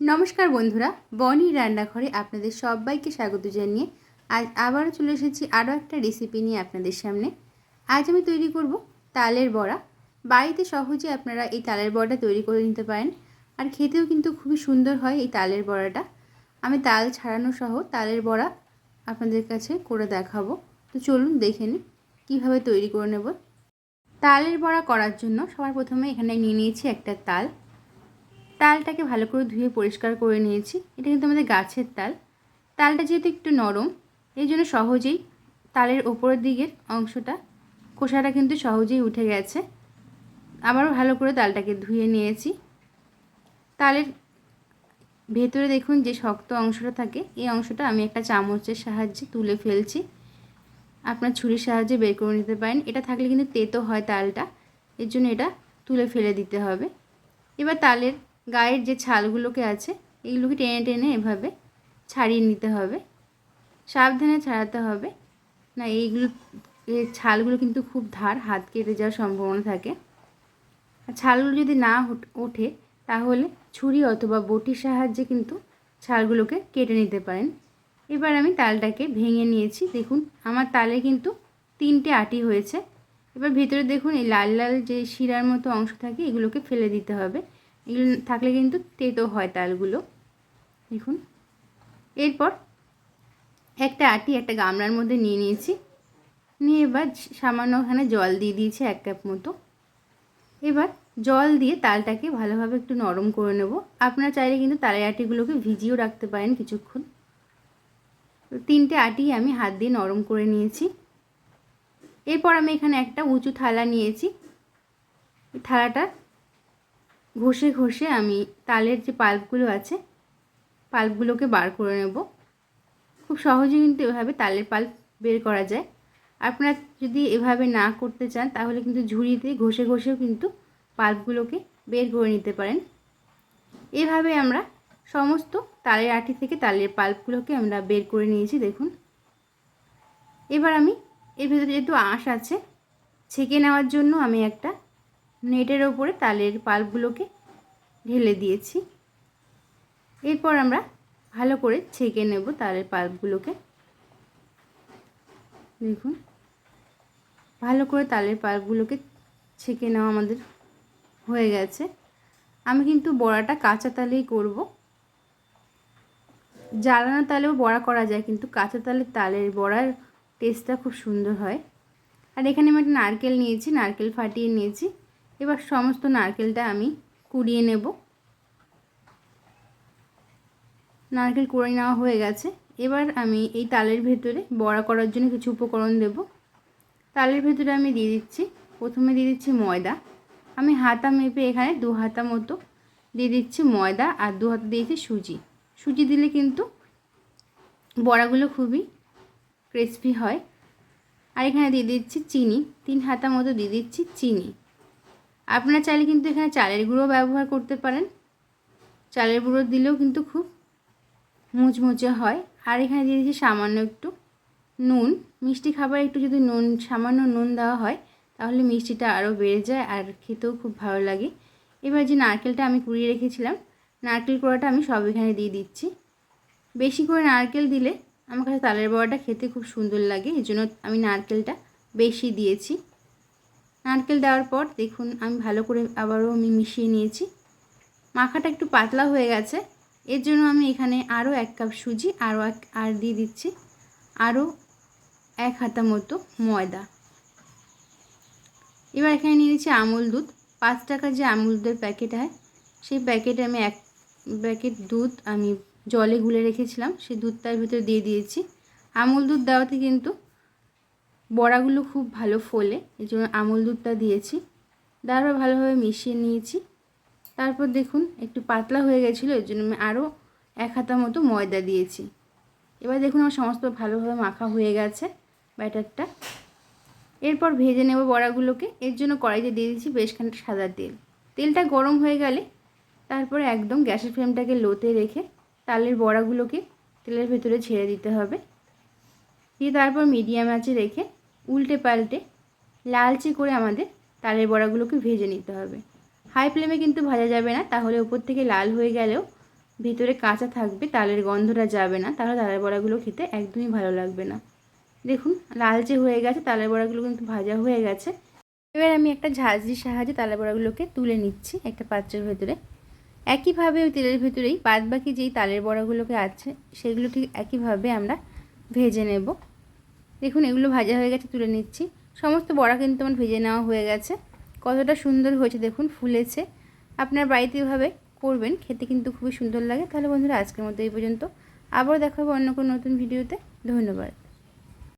নমস্কার বন্ধুরা, বনি রান্নাঘরে আপনাদের সবাইকে স্বাগত জানিয়ে আজ আবারও চলে এসেছি আরও একটা রেসিপি নিয়ে আপনাদের সামনে। আজ আমি তৈরি করব তালের বড়া। বাড়িতে সহজে আপনারা এই তালের বড়াটা তৈরি করে নিতে পারেন আর খেতেও কিন্তু খুবই সুন্দর হয় এই তালের বড়াটা। আমি তাল ছাড়ানো সহ তালের বড়া আপনাদের কাছে করে দেখাবো। তো চলুন দেখে নিই কীভাবে তৈরি করে নেব। তালের বড়া করার জন্য সবার প্রথমে এখানে নিয়ে নিয়েছি একটা তাল। তালটাকে ভালো করে ধুয়ে পরিষ্কার করে নিয়েছি। এটা কিন্তু আমাদের গাছের তাল। তালটা যেহেতু একটু নরম, এই জন্য সহজেই তালের ওপরের দিকের অংশটা, খোসাটা কিন্তু সহজেই উঠে গেছে। আবারও ভালো করে তালটাকে ধুয়ে নিয়েছি। তালের ভেতরে দেখুন যে শক্ত অংশটা থাকে, এই অংশটা আমি একটা চামচের সাহায্যে তুলে ফেলছি। আপনার ছুরির সাহায্যে বের করে নিতে পারেন। এটা থাকলে কিন্তু তেতো হয় তালটা, এর জন্য এটা তুলে ফেলে দিতে হবে। এবার তালের গায়ের যে ছালগুলোকে আছে এগুলোকে টেনে টেনে এভাবে ছাড়িয়ে নিতে হবে। সাবধানে ছাড়াতে হবে। না, এইগুলো, এই ছালগুলো কিন্তু খুব ধার, হাত কেটে যাওয়ার সম্ভাবনা থাকে। ছালগুলো যদি না ওঠে, তাহলে ছুরি অথবা বটির সাহায্যে কিন্তু ছালগুলোকে কেটে নিতে পারেন। এবার আমি তালটাকে ভেঙে নিয়েছি। দেখুন, আমার তালে কিন্তু তিনটে আটি হয়েছে। এবার ভিতরে দেখুন, এই লাল লাল যে শিরার মতো অংশ থাকে, এগুলোকে ফেলে দিতে হবে। এগুলো থাকলে কিন্তু তেতো হয় তালগুলো। দেখুন। এরপর একটা আটি, একটা গামলার মধ্যে নিয়ে নিয়েছি। নিয়ে এবার সামান্য ওখানে জল দিয়ে দিয়েছি এক কাপ মতো। এবার জল দিয়ে তালটাকে ভালোভাবে একটু নরম করে নেব। আপনারা চাইলে কিন্তু তালের আটিগুলোকে ভিজিয়েও রাখতে পারেন কিছুক্ষণ। তিনটে আটি আমি হাত দিয়ে নরম করে নিয়েছি। এরপর আমি এখানে একটা উঁচু থালা নিয়েছি। থালাটা ঘষে ঘষে আমি তালের যে পাল্পগুলো আছে, পাল্পগুলোকে বার করে নেব। খুব সহজে কিন্তু এভাবে তালের পাল্প বের করা যায়। আপনারা যদি এভাবে না করতে চান, তাহলে কিন্তু ঝুড়িতে ঘষে ঘষেও কিন্তু পাল্পগুলোকে বের করে নিতে পারেন। এভাবে আমরা সমস্ত তালের আঠি থেকে তালের পাল্পগুলোকে আমরা বের করে নিয়েছি, দেখুন। এবার আমি এর ভেতরে যেহেতু আঁশ আছে, ছেঁকে নেওয়ার জন্য আমি একটা নেটের ওপরে তালের পাল্পগুলোকে ঢেলে দিয়েছি। এরপর আমরা ভালো করে ছেঁকে নেব তালের পাল্পগুলোকে। দেখুন, ভালো করে তালের পাল্পগুলোকে ছেঁকে নেওয়া আমাদের হয়ে গেছে। আমি কিন্তু বড়াটা কাঁচা তালেই করব। জ্বালানো তালেও বড়া করা যায়, কিন্তু কাঁচা তালের তালের বড়ার টেস্টটা খুব সুন্দর হয়। আর এখানে আমি একটা নারকেল নিয়েছি, নারকেল ফাটিয়ে নিয়েছি। এবার সমস্ত নারকেলটা আমি কুড়িয়ে নেব। নারকেল কুড়িয়ে নেওয়া হয়ে গেছে। এবার আমি এই তালের ভেতরে বড়া করার জন্য কিছু উপকরণ দেব। তালের ভেতরে আমি দিয়ে দিচ্ছি, প্রথমে দিয়ে দিচ্ছি ময়দা। আমি হাতা মেপে এখানে দু হাতা মতো দিয়ে দিচ্ছি ময়দা আর দু হাতা দিয়েছি সুজি। সুজি দিলে কিন্তু বড়াগুলো খুবই ক্রিসপি হয়। আর এখানে দিয়ে দিচ্ছি চিনি, তিন হাতা মতো দিয়ে দিচ্ছি চিনি। আপনারা চাইলে কিন্তু এখানে চালের গুঁড়ো ব্যবহার করতে পারেন। চালের গুঁড়ো দিলেও কিন্তু খুব মুচমুচে হয়। আর এখানে দিয়ে দিচ্ছি সামান্য একটু নুন। মিষ্টি খাবার একটু যদি নুন, সামান্য নুন দেওয়া হয়, তাহলে মিষ্টিটা আরও বেড়ে যায় আর খেতেও খুব ভালো লাগে। এবার যে নারকেলটা আমি কুড়িয়ে রেখেছিলাম, নারকেল কোড়াটা আমি সব এখানে দিয়ে দিচ্ছি। বেশি করে নারকেল দিলে আমার কাছে তালের বড়াটা খেতে খুব সুন্দর লাগে এই জন্য আমি নারকেলটা বেশি দিয়েছি। নারকেল দেওয়ার পর দেখুন, আমি ভালো করে আবারও আমি মিশিয়ে নিয়েছি। মাখাটা একটু পাতলা হয়ে গেছে। এর জন্য আমি এখানে আরও এক কাপ সুজি, আরও এক আর দিয়ে দিচ্ছি। আরও এক হাতা মতো ময়দা। এবার এখানে নিয়ে নিচ্ছি আমুল দুধ। পাঁচ টাকার যে আমুল দুধের প্যাকেট হয়, সেই প্যাকেটে আমি এক প্যাকেট দুধ আমি জলে গুলে রেখেছিলাম। সেই দুধটার ভিতরে দিয়ে দিয়েছি। আমুল দুধ দেওয়াতে কিন্তু বড়াগুলো খুব ভালো ফোলে, এই জন্য আমুল দুধটা দিয়েছি। তারপর ভালোভাবে মিশিয়ে নিয়েছি। তারপর দেখুন, একটু পাতলা হয়ে গেছিল, এর জন্য আমি আরও এক হাতা মতো ময়দা দিয়েছি। এবার দেখুন, আমার সমস্ত ভালোভাবে মাখা হয়ে গেছে ব্যাটারটা। এরপর ভেজে নেব বড়াগুলোকে। এর জন্য কড়াইতে দিয়ে দিয়েছি বেশ খানিকটা সাদা তেল। তেলটা গরম হয়ে গেলে তারপরে একদম গ্যাসের ফ্লেমটাকে লোতে রেখে তালের বড়াগুলোকে তেলের ভেতরে ছেড়ে দিতে হবে। দিয়ে তারপর মিডিয়াম আঁচে রেখে উল্টে পাল্টে লালচে করে আমাদের তালের বড়াগুলোকে ভেজে নিতে হবে। হাই ফ্লেমে কিন্তু ভাজা যাবে না, তাহলে উপর থেকে লাল হয়ে গেলেও ভিতরে কাঁচা থাকবে, তালের গন্ধটা যাবে না, তাহলে তালের বড়াগুলো খেতে একদমই ভালো লাগবে না। দেখুন, লালচে হয়ে গেছে, তালের বড়াগুলো কিন্তু ভাজা হয়ে গেছে। এবার আমি একটা ঝাঁঝরির সাহায্যে তালের বড়াগুলোকে তুলে নিচ্ছি একটা পাত্রের ভেতরে। একইভাবে ওই তেলের ভেতরেই বাদ বাকি যেই তালের বড়াগুলোকে আছে, সেগুলো ঠিক একইভাবে আমরা ভেজে নেব। দেখুন, এগুলো ভাজা হয়ে গেছে, তুলে নিচ্ছি। সমস্ত বড়া কিন্তু আমার ভেজে নেওয়া হয়ে গেছে। কতটা সুন্দর হয়েছে, দেখুন, ফুলেছে। আপনার বাড়িতে এভাবে করবেন, খেতে কিন্তু খুবই সুন্দর লাগে। তাহলে বন্ধুরা, আজকের মতো এই পর্যন্ত। আবার দেখা হবে অন্য কোনো নতুন ভিডিওতে। ধন্যবাদ।